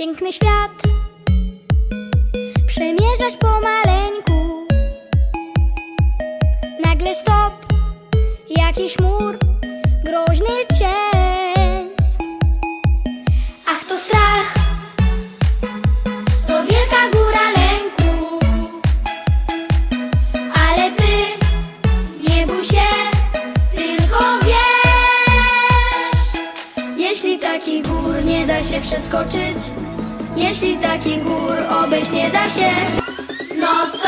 Piękny świat. Przemierzasz pomaleńku Nagle stop Jakiś mur Groźny cień Jeśli taki gór nie da się przeskoczyć Jeśli taki gór obejść nie da się No